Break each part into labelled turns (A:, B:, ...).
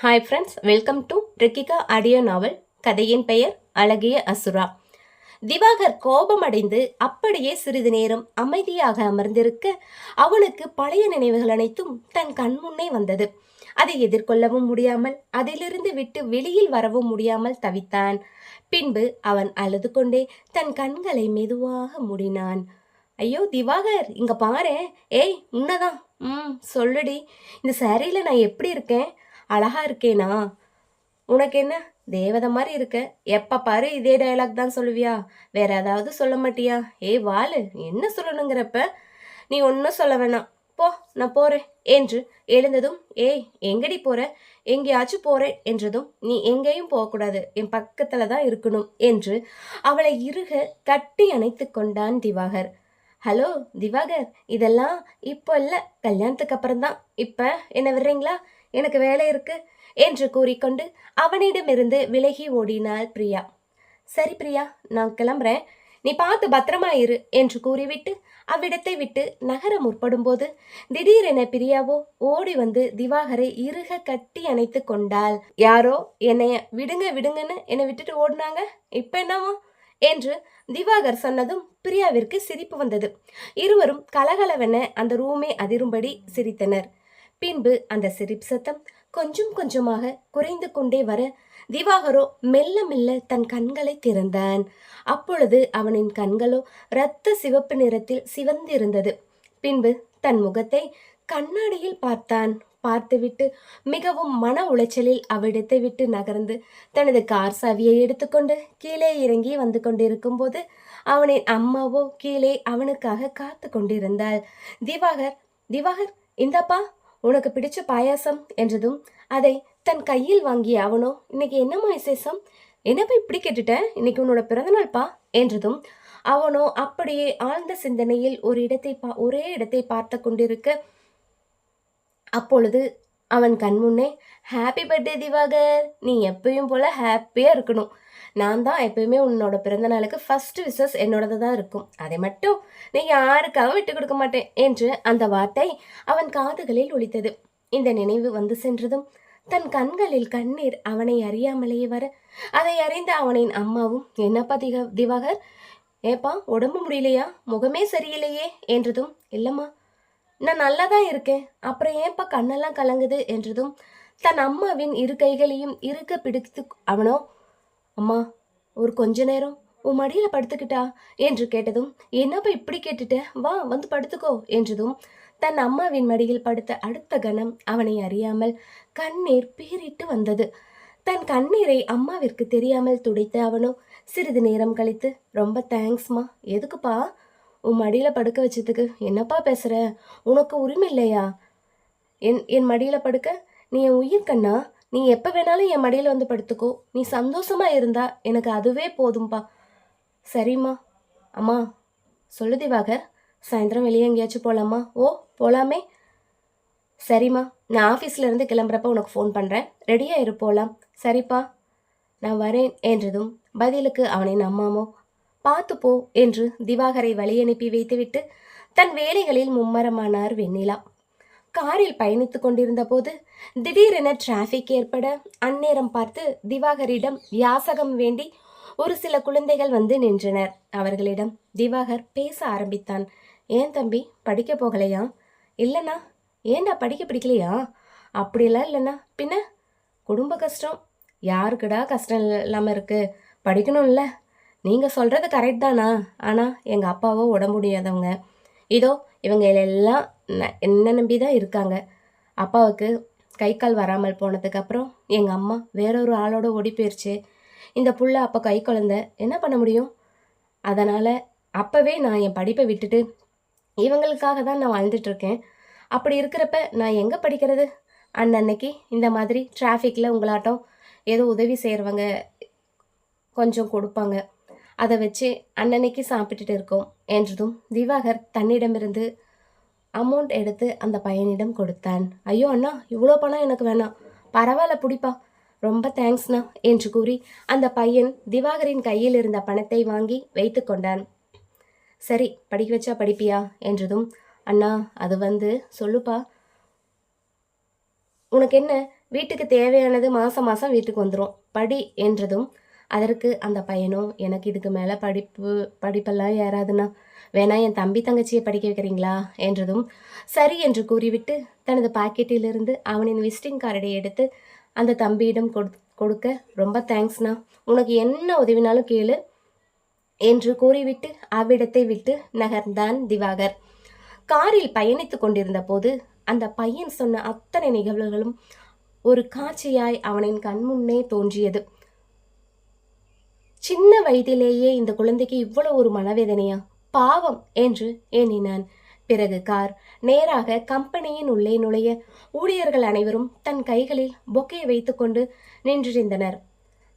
A: Hi friends welcome to ரிக்கிகா audio novel கதையின் பெயர் அழகிய அசுரா. திவாகர் கோபமடைந்து அப்படியே சிறிது நேரம் அமைதியாக அமர்ந்திருக்க அவனுக்கு பழைய நினைவுகள் அனைத்தும் தன் கண்முன்னே வந்தது. அதை எதிர்கொள்ளவும் முடியாமல் அதிலிருந்து விட்டு வெளியில் வரவும் முடியாமல் தவித்தான். பின்பு அவன் அழுது கொண்டே தன் கண்களை மெதுவாக மூடினான். ஐயோ திவாகர் இங்க பாரு ஏய் உன்னதான். ம் சொல்லுடி. இந்த சாரியில நான் எப்படி இருக்கேன்? அழகா இருக்கேனா? உனக்கு என்ன தேவதை மாதிரி இருக்க. எப்ப பாரு இதே டயலாக் தான் சொல்லுவியா? வேற ஏதாவது சொல்ல மாட்டியா? ஏ வாளு என்ன சொல்லணுங்கிறப்ப நீ ஒன்றும் சொல்ல வேணாம். போ நான் போறேன். என்று எழுந்ததும் ஏய் எங்கடி போற? எங்கேயாச்சும் போறேன் என்றதும் நீ எங்கேயும் போகக்கூடாது. என் பக்கத்துல தான் இருக்கணும் என்று அவளை இறுக கட்டி அணைத்து கொண்டான் திவாகர். ஹலோ திவாகர் இதெல்லாம் இப்போ இல்லை. கல்யாணத்துக்கு அப்புறம் தான் இப்போ என்ன விடுறீங்களா? எனக்கு வேலை இருக்கு என்று கூறிக்கொண்டு அவனிடமிருந்து விலகி ஓடினாள் பிரியா. சரி பிரியா நான் கிளம்புறேன். நீ பார்த்து பத்திரமா இரு என்று கூறிவிட்டு அவ்விடத்தை விட்டு நகர முற்படும்போது திடீரென பிரியாவோ ஓடி வந்து திவாகரை இறுக கட்டி அணைத்து கொண்டாள். யாரோ என்னைய விடுங்க விடுங்கன்னு என்னை விட்டுட்டு ஓடினாங்க? இப்ப என்னவோ என்று திவாகர் சொன்னதும் பிரியாவிற்கு சிரிப்பு வந்தது. இருவரும் கலகலவென அந்த ரூமே அதிரும்படி சிரித்தனர். பின்பு அந்த சிரிப்பு சத்தம் கொஞ்சம் கொஞ்சமாக குறைந்து கொண்டே வர திவாகரோ மெல்ல மெல்ல தன் கண்களை திறந்தான். அப்பொழுது அவனின் கண்களோ இரத்த சிவப்பு நிறத்தில் சிவந்திருந்தது. பின்பு தன் முகத்தை கண்ணாடியில் பார்த்தான். பார்த்துவிட்டு மிகவும் மன உளைச்சலில் அவ்விடத்தை விட்டு நகர்ந்து தனது கார் சாவியை எடுத்துக்கொண்டு கீழே இறங்கி வந்து கொண்டிருக்கும் போது அவனின் அம்மாவோ கீழே அவனுக்காக காத்து கொண்டிருந்தாள். திவாகர் திவாகர் இந்தப்பா. உனக்கு பிடிச்ச பாயாசம் என்றதும் அதை தன் கையில் வாங்கிய அவனோ இன்னைக்கு என்னம்மா விசேஷம்? என்னப்பா இப்படி கேட்டுட்ட? இன்னைக்கு உன்னோட பிறந்தநாள்ப்பா என்றதும் அவனோ அப்படியே ஆழ்ந்த சிந்தனையில் ஒரு இடத்தை பா ஒரே இடத்தை பார்த்து கொண்டிருக்க அப்பொழுது அவன் கண்முன்னே ஹாப்பி பர்த்டே திவாகர்! நீ எப்பயும் போல ஹாப்பியாக இருக்கணும். நான் தான் எப்பயுமே உன்னோட பிறந்த நாளுக்கு ஃபர்ஸ்ட் விசஸ் என்னோடது தான் இருக்கும். அதை மட்டும் நீ யாருக்காகவும் விட்டு கொடுக்க மாட்டேன் என்று அந்த வார்த்தை அவன் காதுகளில் ஒலித்தது. இந்த நினைவு வந்து சென்றதும் தன் கண்களில் கண்ணீர் அவனை அறியாமலேயே வர அதை அறிந்த அவனின் அம்மாவும் என்னப்பா திக திவாகர்? ஏப்பா உடம்பு முடியலையா? முகமே சரியில்லையே? என்றதும் இல்லைம்மா நான் நல்லா தான் இருக்கேன். அப்புறம் ஏன்ப்பா கண்ணெல்லாம் கலங்குது? என்றதும் தன் அம்மாவின் இரு கைகளையும் இருக்க பிடித்து அவனோ அம்மா ஒரு கொஞ்ச நேரம் உன் மடியில் படுத்துக்கிட்டா? என்று கேட்டதும் என்னப்பா இப்படி கேட்டுட்ட? வா வந்து படுத்துக்கோ என்றதும் தன் அம்மாவின் மடியில் படுத்த அடுத்த கணம் அவனை அறியாமல் கண்ணீர் பீறிட்டு வந்தது. தன் கண்ணீரை அம்மாவிற்கு தெரியாமல் துடைத்த அவனோ சிறிது நேரம் கழித்து ரொம்ப தேங்க்ஸ்மா எதுக்குப்பா? உன் மடியில் படுக்க வச்சதுக்கு என்னப்பா பேசுகிற உனக்கு உரிமை இல்லையா? என் என் மடியில் படுக்க? நீ என் உயிர் கண்ணா? நீ எப்போ வேணாலும் என் மடியில் வந்து படுத்துக்கோ. நீ சந்தோஷமாக இருந்தா எனக்கு அதுவே போதும்பா. சரிம்மா. அம்மா சொல்லு திவாகர். சாயந்தரம் வெளியே எங்கேயாச்சும் போகலாமா ஓ போகலாமே சரிம்மா. நான் ஆஃபீஸ்லேருந்து கிளம்புறப்ப உனக்கு ஃபோன் பண்ணுறேன் ரெடியாக இரு போகலாம் சரிப்பா. நான் வரேன் என்றதும் பதிலுக்கு அவனின் அம்மாமோ பார்த்து போ என்று திவாகரை வழியனுப்பி வைத்துவிட்டு தன் வேலைகளில் மும்மரமானார் வெண்ணிலா. காரில் பயணித்துக் கொண்டிருந்த போது திடீரென டிராஃபிக் ஏற்பட அந்நேரம் பார்த்து திவாகரிடம் யாசகம் வேண்டி ஒரு சில குழந்தைகள் வந்து நின்றனர். அவர்களிடம் திவாகர் பேச ஆரம்பித்தான். ஏன் தம்பி படிக்க போகலையா? இல்லைண்ணா ஏன்டா படிக்க பிடிக்கலையா? அப்படிலாம் இல்லைண்ணா. பின்ன? குடும்ப கஷ்டம். யாருக்குடா கஷ்டம் இல்லாமல் இருக்குது படிக்கணும்ல. நீங்கள் சொல்கிறது கரெக்ட் தானா? ஆனால் எங்கள் அப்பாவோ உடம்பு முடியாதவங்க. இதோ இவங்க எல்லாம் ந- என்ன நம்பி தான் இருக்காங்க. அப்பாவுக்கு கை கால் வராமல் போனதுக்கப்புறம் எங்கள் அம்மா வேறொரு ஆளோட ஓடி போயிடுச்சு இந்த புள்ள அப்போ கை குழந்த என்ன பண்ண முடியும்? அதனால் அப்போவே நான் என் படிப்பை விட்டுட்டு இவங்களுக்காக தான் நான் வாழ்ந்துட்டுருக்கேன். அப்படி இருக்கிறப்ப நான் எங்கே படிக்கிறது? அன்னன்னைக்கு இந்த மாதிரி டிராஃபிக்கில் உங்களாட்டம் ஏதோ உதவி செய்கிறவங்க கொஞ்சம் கொடுப்பாங்க. அதை வச்சு அன்னன்னைக்கு சாப்பிட்டுட்டு இருக்கோம் என்றதும் திவாகர் தன்னிடமிருந்து அமௌண்ட் எடுத்து அந்த பையனிடம் கொடுத்தான். ஐயோ அண்ணா இவ்வளோ பணம் எனக்கு வேணாம். பரவாயில்ல பிடிப்பா. ரொம்ப தேங்க்ஸ்ண்ணா என்று கூறி அந்த பையன் திவாகரின் கையில் இருந்த பணத்தை வாங்கி வைத்து கொண்டான். சரி படிக்க வச்சா படிப்பியா என்றதும் அண்ணா அது வந்து சொல்லுப்பா. உனக்கு என்ன வீட்டுக்கு தேவையானது மாதம் மாதம் வீட்டுக்கு வந்துடும் படி என்றதும் அதற்கு அந்த பையனும் எனக்கு இதுக்கு மேலே படிப்பு படிப்பெல்லாம் ஏறாதுண்ணா. வேணா என் தம்பி தங்கச்சியை படிக்க வைக்கிறீங்களா? என்றதும் சரி என்று கூறிவிட்டு தனது பாக்கெட்டிலிருந்து அவனின் விசிட்டிங் கார்டை எடுத்து அந்த தம்பியிடம் கொடு கொடுக்க ரொம்ப தேங்க்ஸ்ண்ணா. உனக்கு என்ன உதவினாலும் கேளு என்று கூறிவிட்டு அவ்விடத்தை விட்டு நகர்ந்தான் திவாகர். காரில் பயணித்து கொண்டிருந்த போது அந்த பையன் சொன்ன அத்தனை நிகழ்வுகளும் ஒரு காட்சியாய் அவனின் கண்முன்னே தோன்றியது. சின்ன வயதிலேயே இந்த குழந்தைக்கு இவ்வளவு ஒரு மனவேதனையா? பாவம் என்று எண்ணினான். பிறகு கார் நேராக கம்பெனியின் உள்ளே நுழைய ஊழியர்கள் அனைவரும் தன் கைகளில் பொக்கையை வைத்துக்கொண்டு நின்றிருந்தனர்.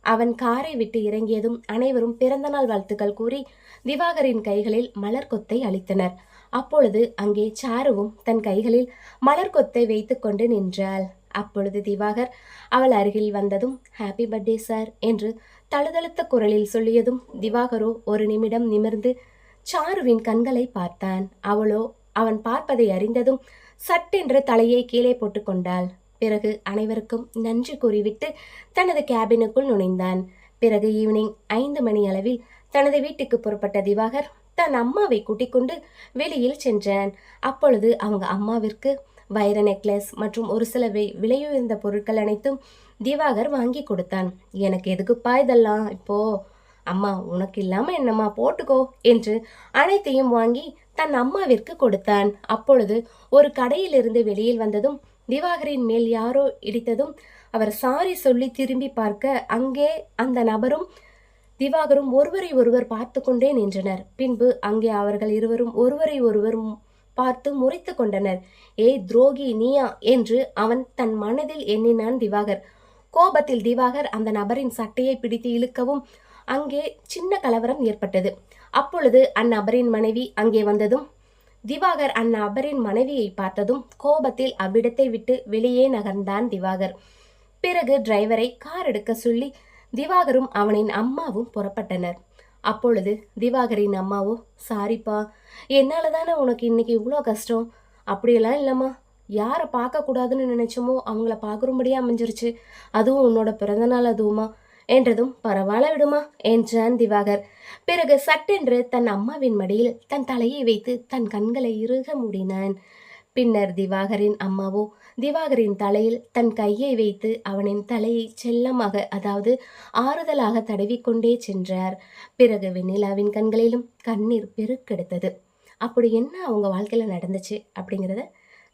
A: அவன் காரை விட்டு இறங்கியதும் அனைவரும் பிறந்தநாள் வாழ்த்துக்கள் கூறி திவாகரின் கைகளில் மலர் கொத்தை அளித்தனர். அப்பொழுது அங்கே சாருவும் தன் கைகளில் மலர் கொத்தை வைத்துக்கொண்டு நின்றாள். அப்பொழுது திவாகர் அவள் அருகில் வந்ததும் ஹாப்பி பர்த்டே சார் என்று தழுதழுத்த குரலில் சொல்லியதும் திவாகரோ ஒரு நிமிடம் நிமிர்ந்து சாருவின் கண்களை பார்த்தான். அவளோ அவன் பார்ப்பதை அறிந்ததும் சட்டென்று தலையை கீழே போட்டுக்கொண்டாள் பிறகு அனைவருக்கும் நன்றி கூறிவிட்டு தனது கேபினுக்குள் நுழைந்தான். பிறகு ஈவினிங் ஐந்து மணி அளவில் தனது வீட்டுக்கு புறப்பட்ட திவாகர் தன் அம்மாவை கூட்டிக் கொண்டு வெளியில் சென்றான். அப்பொழுது அவங்க அம்மாவிற்கு வைர நெக்லஸ் மற்றும் ஒரு சில விலையுயர்ந்த பொருட்கள் அனைத்தும் திவாகர் வாங்கி கொடுத்தான். எனக்கு எதுக்குப்பா இதெல்லாம்? இப்போ அம்மா உனக்கு இல்லாம என்னம்மா? போட்டுக்கோ என்று அனைத்தையும் வாங்கி தன் அம்மாவிற்கு கொடுத்தான். அப்பொழுது ஒரு கடையிலிருந்து வெளியில் வந்ததும் திவாகரின் மேல் யாரோ இடித்ததும் அவர் சாரி சொல்லி திரும்பி பார்க்க அங்கே அந்த நபரும் திவாகரும் ஒருவரை ஒருவர் பார்த்து கொண்டே நின்றனர். பின்பு அங்கே அவர்கள் இருவரும் ஒருவரை ஒருவர் பார்த்து முறைத்து கொண்டனர். ஏ துரோகி நீயா? என்று அவன் தன் மனதில் எண்ணினான் திவாகர். கோபத்தில் திவாகர் அந்த நபரின் சட்டையை பிடித்து இழுக்கவும் அங்கே சின்ன கலவரம் ஏற்பட்டது. அப்பொழுது அந்நபரின் மனைவி அங்கே வந்ததும் திவாகர் அந்நபரின் மனைவியை பார்த்ததும் கோபத்தில் அவ்விடத்தை விட்டு வெளியே நகர்ந்தான் திவாகர். பிறகு டிரைவரை கார் எடுக்க சொல்லி திவாகரும் அவனின் அம்மாவும் புறப்பட்டனர். அப்பொழுது திவாகரின் அம்மாவோ சாரிப்பா என்னால் தானே உனக்கு இன்னைக்கு இவ்வளோ கஷ்டம்? அப்படியெல்லாம் இல்லைம்மா. யாரை பார்க்கக்கூடாதுன்னு நினைச்சோமோ அவங்கள பார்க்குறபடியே அமைஞ்சிருச்சு. அதுவும் உன்னோட பிறந்தநாள் அதுவுமா? என்றதும் பரவாயில்ல விடுமா என்றான் திவாகர். பிறகு சட்டென்று தன் அம்மாவின் மடியில் தன் தலையை வைத்து தன் கண்களை இறுக மூடினான். பின்னர் திவாகரின் அம்மாவோ திவாகரின் தலையில் தன் கையை வைத்து அவனின் தலையை செல்லமாக அதாவது ஆறுதலாக தடவிக்கொண்டே சென்றார். பிறகு வெண்ணிலாவின் கண்களிலும் கண்ணீர் பெருக்கெடுத்தது. அப்படி என்ன அவங்க வாழ்க்கையில் நடந்துச்சு அப்படிங்கிறத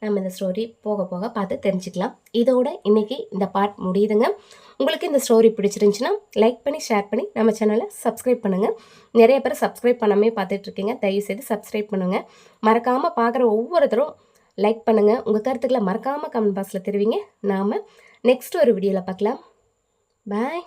A: நம்ம இந்த ஸ்டோரி போக போக பார்த்து தெரிஞ்சுக்கலாம். இதோட இன்னைக்கு இந்த பார்ட் முடியுதுங்க. உங்களுக்கு இந்த ஸ்டோரி பிடிச்சிருந்துச்சுன்னா லைக் பண்ணி ஷேர் பண்ணி நம்ம சேனலை சப்ஸ்கிரைப் பண்ணுங்கள் நிறைய பேர் சப்ஸ்கிரைப் பண்ணாமே பார்த்துட்ருக்கீங்க தயவுசெய்து சப்ஸ்கிரைப் பண்ணுங்கள் மறக்காமல் பார்க்குற ஒவ்வொருத்தரும் லைக் பண்ணுங்கள் உங்கள் கருத்துக்களை மறக்காமல் கமெண்ட் பாக்ஸில் தெரிவிங்க. நாம் நெக்ஸ்ட் ஒரு வீடியோவில் பார்க்கலாம். பாய்